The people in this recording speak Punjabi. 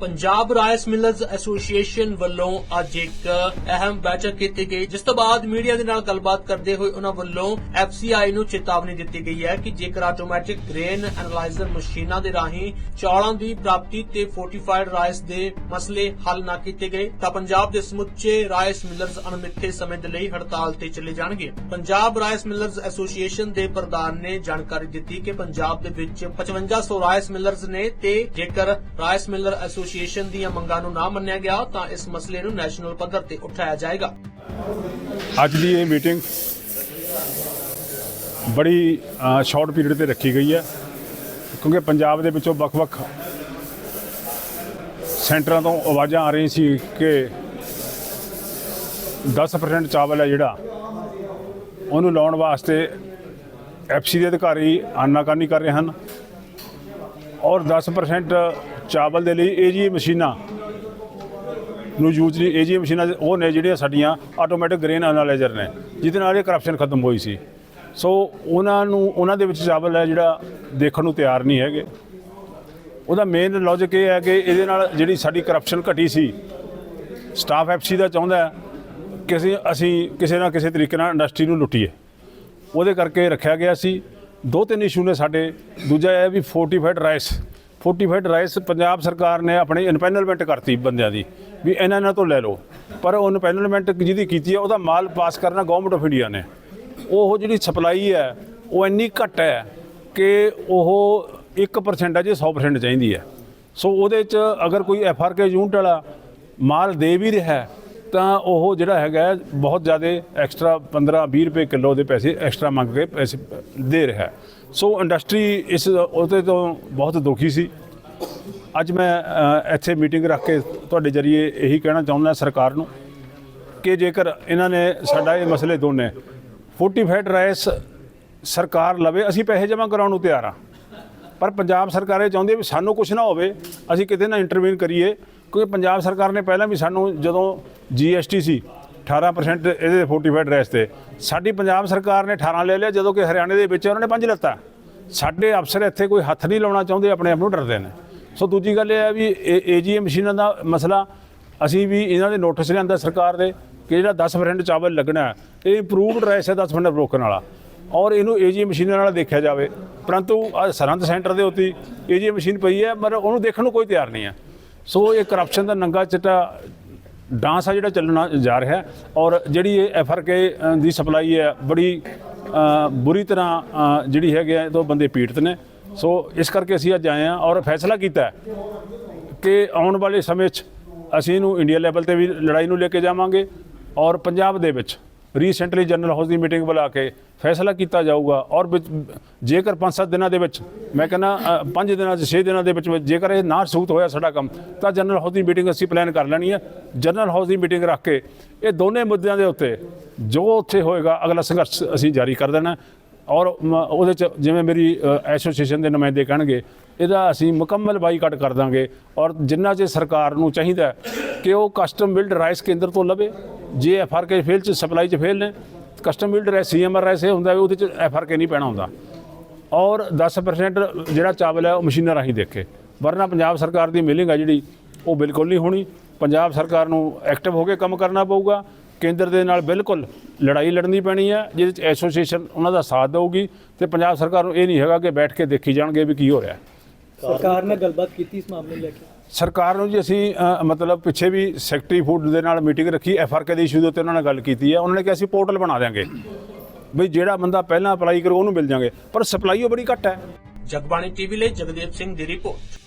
ਪੰਜਾਬ ਰਾਇਸ ਮਿਲਰਸ ਐਸੋਸੀਏਸ਼ਨ ਵੱਲੋਂ ਅੱਜ ਇੱਕ ਅਹਿਮ ਬੈਠਕ ਕੀਤੀ ਗਈ, ਜਿਸ ਤੋਂ ਬਾਅਦ ਮੀਡੀਆ ਦੇ ਨਾਲ ਗੱਲਬਾਤ ਕਰਦੇ ਹੋਏ ਉਹਨਾਂ ਵੱਲੋਂ FCI ਨੂੰ ਚੇਤਾਵਨੀ ਦਿੱਤੀ ਗਈ ਹੈ ਕਿ ਜੇਕਰ ਆਟੋਮੈਟਿਕ ਗ੍ਰੇਨ ਐਨਾਲਾਈਜ਼ਰ ਮਸ਼ੀਨਾਂ ਦੇ ਰਾਹੀਂ ਚੌਲਾਂ ਦੀ ਪ੍ਰਾਪਤੀ ਤੇ ਫੋਰਟੀਫਾਈਡ ਰਾਈਸ ਦੇ ਮਸਲੇ ਹੱਲ ਨਾ ਕੀਤੇ ਗਏ, ਤਾਂ ਪੰਜਾਬ ਦੇ ਸਮੁੱਚੇ ਰਾਇਸ ਮਿਲਰਸ ਅਣਮਿੱਥੇ ਸਮੇਂ ਦੇ ਲਈ ਹੜਤਾਲ ਤੇ ਚਲੇ ਜਾਣਗੇ। ਪੰਜਾਬ ਰਾਇਸ ਮਿਲਰਸ ਐਸੋਸੀਏਸ਼ਨ ਦੇ ਪ੍ਰਧਾਨ ਨੇ ਜਾਣਕਾਰੀ ਦਿੱਤੀ ਕਿ ਪੰਜਾਬ ਦੇ ਵਿੱਚ 5500 ਰਾਇਸ ਮਿਲਰਸ ਨੇ ਤੇ ਜੇਕਰ ਰਾਇਸ ਮਿਲਰ ਐਸੋਸੀਏਸ਼ਨ ਦੀਆਂ ਮੰਗਾਂ ਨੂੰ ਨਾ ਮੰਨਿਆ ਗਿਆ, ਤਾਂ ਇਸ ਮਸਲੇ ਨੂੰ ਨੈਸ਼ਨਲ ਪੱਧਰ ਤੇ ਉਠਾਇਆ ਜਾਏਗਾ। ਅੱਜ ਦੀ ਇਹ ਮੀਟਿੰਗ ਬੜੀ ਸ਼ਾਰਟ ਪੀਰੀਅਡ ਤੇ ਰੱਖੀ ਗਈ ਹੈ, ਕਿਉਂਕਿ ਪੰਜਾਬ ਦੇ ਵਿੱਚੋਂ ਵੱਖ-ਵੱਖ ਸੈਂਟਰਾਂ ਤੋਂ ਆਵਾਜ਼ਾਂ ਆ ਰਹੀਆਂ ਸੀ ਕਿ 10% ਚਾਵਲ ਹੈ ਜਿਹੜਾ, ਉਹਨੂੰ ਲਾਉਣ ਵਾਸਤੇ ਐਫਸੀ ਦੇ ਅਧਿਕਾਰੀ ਆਨਾਕਾਨੀ ਕਰ ਰਹੇ ਹਨ, ਔਰ 10% ਚਾਵਲ ਦੇ ਲਈ ਏਜੀ ਮਸ਼ੀਨਾਂ। ਨੂੰ ਯੂਜ਼ ਲਈ ਏਜੀ ਮਸ਼ੀਨਾਂ ਉਹ ਨੇ ਜਿਹੜੀਆਂ ਸਾਡੀਆਂ ਆਟੋਮੈਟਿਕ ਗ੍ਰੇਨ ਐਨਾਲਾਈਜ਼ਰ ਨੇ, ਜਿਹਦੇ ਨਾਲ ਇਹ ਕਰਪਸ਼ਨ ਖਤਮ ਹੋਈ ਸੀ। ਸੋ ਉਹਨਾਂ ਨੂੰ, ਉਹਨਾਂ ਦੇ ਵਿੱਚ ਚਾਵਲ ਹੈ ਜਿਹੜਾ ਦੇਖਣ ਨੂੰ ਤਿਆਰ ਨਹੀਂ ਹੈਗੇ। ਉਹਦਾ ਮੇਨ ਲੌਜੀਕ ਇਹ ਹੈ ਕਿ ਇਹਦੇ ਨਾਲ ਜਿਹੜੀ ਸਾਡੀ ਕਰਪਸ਼ਨ ਘਟੀ ਸੀ ਸਟਾਫ ਐਫਸੀ ਦਾ ਚਾਹੁੰਦਾ ਕਿ ਅਸੀਂ ਅਸੀਂ ਕਿਸੇ ਨਾ ਕਿਸੇ ਤਰੀਕੇ ਨਾਲ ਇੰਡਸਟਰੀ ਨੂੰ ਲੁੱਟੀਏ। ਉਹਦੇ ਕਰਕੇ ਰੱਖਿਆ ਗਿਆ ਸੀ। ਦੋ ਤਿੰਨ ਇਸ਼ੂ ਨੇ ਸਾਡੇ। ਦੂਜਾ ਇਹ ਵੀ fortified rice fortified rice Punjab ਸਰਕਾਰ ਨੇ ਆਪਣੀ ਇਨਪੈਨਲਮੈਂਟ ਕਰਤੀ ਬੰਦਿਆਂ ਦੀ, ਵੀ ਇਹਨਾਂ ਇਹਨਾਂ ਤੋਂ ਲੈ ਲਓ। ਪਰ ਉਹ ਇਨਪੈਨਲਮੈਂਟ ਜਿਹਦੀ ਕੀਤੀ ਹੈ ਉਹਦਾ ਮਾਲ ਪਾਸ ਕਰਨਾ ਗਵਰਨਮੈਂਟ ਆਫ ਇੰਡੀਆ ਨੇ। ਉਹ ਜਿਹੜੀ ਸਪਲਾਈ ਹੈ, ਉਹ ਇੰਨੀ ਘੱਟ ਹੈ ਕਿ ਉਹ 1% ਹੈ ਜੇ 100% ਚਾਹੀਦੀ ਹੈ। ਸੋ ਉਹਦੇ ਚ ਅਗਰ ਕੋਈ ਐਫ ਆਰ ਕੇ ਯੂਨਿਟ ਵਾਲਾ ਮਾਲ ਦੇ ਵੀ ਰਿਹਾ ਤਾਂ ਉਹ ਜਿਹੜਾ ਹੈਗਾ ਬਹੁਤ ਜ਼ਿਆਦਾ ਐਕਸਟਰਾ 15 20 ਰੁਪਏ ਕਿਲੋ ਦੇ ਪੈਸੇ ਐਕਸਟਰਾ ਮੰਗ ਕੇ ਪੈਸੇ ਦੇ ਰਿਹਾ ਸੋ ਇੰਡਸਟਰੀ ਇਸ ਉਹਦੇ ਤੋਂ ਬਹੁਤ ਦੁਖੀ ਸੀ। ਅੱਜ ਮੈਂ ਇੱਥੇ ਮੀਟਿੰਗ ਰੱਖ ਕੇ ਤੁਹਾਡੇ ਜਰੀਏ ਇਹੀ ਕਹਿਣਾ ਚਾਹੁੰਦਾ ਸਰਕਾਰ ਨੂੰ ਕਿ ਜੇਕਰ ਇਹਨਾਂ ਨੇ ਸਾਡਾ ਇਹ ਮਸਲੇ ਦੋਨੇ ਫੋਰਟੀਫਾਈਡ ਰਾਈਸ ਸਰਕਾਰ ਲਵੇ, ਅਸੀਂ ਪੈਸੇ ਜਮ੍ਹਾਂ ਕਰਾਉਣ ਨੂੰ ਤਿਆਰ ਆ ਪਰ ਪੰਜਾਬ ਸਰਕਾਰ ਇਹ ਚਾਹੁੰਦੀ ਹੈ ਵੀ ਸਾਨੂੰ ਕੁਝ ਨਾ ਹੋਵੇ, ਅਸੀਂ ਕਿਤੇ ਨਾ ਇੰਟਰਵੀਨ ਕਰੀਏ। ਕਿਉਂਕਿ ਪੰਜਾਬ ਸਰਕਾਰ ਨੇ ਪਹਿਲਾਂ ਵੀ ਸਾਨੂੰ ਜਦੋਂ ਜੀਐਸਟੀ ਸੀ 18% ਇਹਦੇ ਫੋਰਟੀਫਾਈਡ ਰੈਸ ਤੇ, ਸਾਡੀ ਪੰਜਾਬ ਸਰਕਾਰ ਨੇ 18 ਲੈ ਲਿਆ, ਜਦੋਂ ਕਿ ਹਰਿਆਣੇ ਦੇ ਵਿੱਚ ਉਹਨਾਂ ਨੇ 5 ਲੱਤਾ। ਸਾਡੇ ਅਫਸਰ ਇੱਥੇ ਕੋਈ ਹੱਥ ਨਹੀਂ ਲਾਉਣਾ ਚਾਹੁੰਦੇ, ਆਪਣੇ ਆਪ ਨੂੰ ਡਰਦੇ ਨੇ। ਸੋ ਦੂਜੀ ਗੱਲ ਇਹ ਹੈ ਵੀ ਏਜੀਐਮ ਮਸ਼ੀਨਾਂ ਦਾ ਮਸਲਾ, ਅਸੀਂ ਵੀ ਇਹਨਾਂ ਦੇ ਨੋਟਿਸ ਲਿਆਂਦਾ ਸਰਕਾਰ ਦੇ ਕਿ ਜਿਹੜਾ 10% ਚਾਵਲ ਲੱਗਣਾ ਇਹ ਇੰਪਰੂਵਡ ਰੈਸ ਹੈ 10% ਬ੍ਰੋਕਨ ਵਾਲਾ। ਔਰ ਇਹਨੂੰ ਏਜੀ ਮਸ਼ੀਨਾਂ ਨਾਲ ਦੇਖਿਆ ਜਾਵੇ। ਪਰੰਤੂ ਆਹ ਸਰਹੰਦ ਸੈਂਟਰ ਦੇ ਉੱਤੇ ਏਜੀ ਮਸ਼ੀਨ ਪਈ ਹੈ ਪਰ ਉਹਨੂੰ ਦੇਖਣ ਨੂੰ ਕੋਈ ਤਿਆਰ ਨਹੀਂ ਹੈ। ਸੋ ਇਹ ਕਰਪਸ਼ਨ ਦਾ ਨੰਗਾ ਚਿੱਟਾ ਡਾਂਸ ਆ ਜਿਹੜਾ ਚੱਲਣਾ ਜਾ ਰਿਹਾ ਔਰ ਜਿਹੜੀ ਇਹ ਐਫਆਰਕੇ ਦੀ ਸਪਲਾਈ ਹੈ, ਬੜੀ ਬੁਰੀ ਤਰ੍ਹਾਂ ਜਿਹੜੀ ਹੈਗੇ ਆ ਤੋਂ ਬੰਦੇ ਪੀੜਤ ਨੇ। ਸੋ ਇਸ ਕਰਕੇ ਅਸੀਂ ਅੱਜ ਆਏ ਹਾਂ ਔਰ ਫੈਸਲਾ ਕੀਤਾ ਕਿ ਆਉਣ ਵਾਲੇ ਸਮੇਂ 'ਚ ਅਸੀਂ ਇਹਨੂੰ ਇੰਡੀਆ ਲੈਵਲ ਤੇ ਵੀ ਲੜਾਈ ਨੂੰ ਲੈ ਕੇ ਜਾਵਾਂਗੇ ਔਰ ਪੰਜਾਬ ਦੇ ਵਿੱਚ ਰੀਸੈਂਟਲੀ ਜਨਰਲ ਹਾਊਸ ਦੀ ਮੀਟਿੰਗ ਬੁਲਾ ਕੇ ਫੈਸਲਾ ਕੀਤਾ ਜਾਊਗਾ ਔਰ ਜੇਕਰ 5-7 ਦਿਨਾਂ ਦੇ ਵਿੱਚ, ਮੈਂ ਕਹਿੰਦਾ 5 ਦਿਨਾਂ 'ਚ 6 ਦਿਨਾਂ ਦੇ ਵਿੱਚ ਜੇਕਰ ਇਹ ਨਾ ਸੂਤ ਹੋਇਆ ਸਾਡਾ ਕੰਮ, ਤਾਂ ਜਨਰਲ ਹਾਊਸ ਦੀ ਮੀਟਿੰਗ ਅਸੀਂ ਪਲਾਨ ਕਰ ਲੈਣੀ ਹੈ। ਜਨਰਲ ਹਾਊਸ ਦੀ ਮੀਟਿੰਗ ਰੱਖ ਕੇ ਇਹ ਦੋਨੇ ਮੁੱਦਿਆਂ ਦੇ ਉੱਤੇ ਜੋ ਉੱਥੇ ਹੋਏਗਾ ਅਗਲਾ ਸੰਘਰਸ਼ ਅਸੀਂ ਜਾਰੀ ਕਰ ਦੇਣਾ। ਔਰ ਮ- ਉਹਦੇ ਚ ਜਿਵੇਂ ਮੇਰੀ ਐਸੋਸੀਏਸ਼ਨ ਦੇ ਨੁਮਾਇੰਦੇ ਕਹਿਣਗੇ, ਇਹਦਾ ਅਸੀਂ ਮੁਕੰਮਲ ਬਾਈਕਾਟ ਕਰ ਦਾਂਗੇ। ਔਰ ਜਿੰਨਾ ਚਿਰ ਸਰਕਾਰ ਨੂੰ ਚਾਹੀਦਾ ਕਿ ਉਹ ਕਸਟਮ ਬਿਲਡ ਰਾਈਸ ਕੇਂਦਰ ਤੋਂ ਲਵੇ, ਜੇ ਐਫ ਆਰ ਕੇ ਫੇਲ ਚ ਸਪਲਾਈ ਚ ਫੇਲ ਨੇ custom milled rice CMR rice ਇਹ ਹੁੰਦਾ ਵੀ ਉਹਦੇ ਚ ਐਫ ਆਰ ਕੇ ਨਹੀਂ ਪੈਣਾ ਹੁੰਦਾ। ਔਰ 10% ਜਿਹੜਾ ਚਾਵਲ ਹੈ, ਉਹ ਮਸ਼ੀਨਾਂ ਰਾਹੀਂ ਦੇਖੇ। ਵਰਨਾ ਪੰਜਾਬ ਸਰਕਾਰ ਦੀ ਮਿਲਿੰਗ ਹੈ ਜਿਹੜੀ, ਉਹ ਬਿਲਕੁਲ ਨਹੀਂ ਹੋਣੀ। ਪੰਜਾਬ ਸਰਕਾਰ ਨੂੰ ਐਕਟਿਵ ਹੋ ਕੇ ਕੰਮ ਕਰਨਾ ਪਊਗਾ। ਕੇਂਦਰ ਦੇ ਨਾਲ ਬਿਲਕੁਲ ਲੜਾਈ ਲੜਨੀ ਪੈਣੀ ਹੈ ਜਿਹਦੇ ਚ ਐਸੋਸੀਏਸ਼ਨ ਉਹਨਾਂ ਦਾ ਸਾਥ ਦੇਊਗੀ ਤੇ ਪੰਜਾਬ ਸਰਕਾਰ ਨੂੰ ਇਹ ਨਹੀਂ ਹੈਗਾ ਕਿ ਬੈਠ ਕੇ ਦੇਖੀ ਜਾਣਗੇ ਵੀ ਕੀ ਹੋ ਰਿਹਾ ਹੈ। ਸਰਕਾਰ ਨਾਲ ਗੱਲਬਾਤ ਕੀਤੀ ਇਸ ਮਾਮਲੇ ਨੂੰ ਲੈ ਕੇ? ਸਰਕਾਰ ਨੂੰ ਜੀ ਅਸੀਂ ਮਤਲਬ ਪਿੱਛੇ ਵੀ ਸੈਕਟਰੀ ਫੂਡ ਦੇ ਨਾਲ ਮੀਟਿੰਗ ਰੱਖੀ ਐਫਆਰਕੇ ਦੇ ਇਸ਼ੂ ਦੇ ਉੱਤੇ ਉਹਨਾਂ ਨਾਲ ਗੱਲ ਕੀਤੀ ਹੈ ਉਹਨਾਂ ਨੇ ਕਿਹਾ ਅਸੀਂ ਪੋਰਟਲ ਬਣਾ ਦਿਆਂਗੇ। ਬਈ ਜਿਹੜਾ ਬੰਦਾ ਪਹਿਲਾਂ ਅਪਲਾਈ ਕਰੂ ਉਹਨੂੰ ਮਿਲ ਜਾਣਗੇ ਪਰ ਸਪਲਾਈ ਉਹ ਬੜੀ ਘੱਟ ਹੈ। ਜਗਬਾਣੀ ਟੀਵੀ ਲਈ ਜਗਦੀਪ ਸਿੰਘ ਦੀ ਰਿਪੋਰਟ।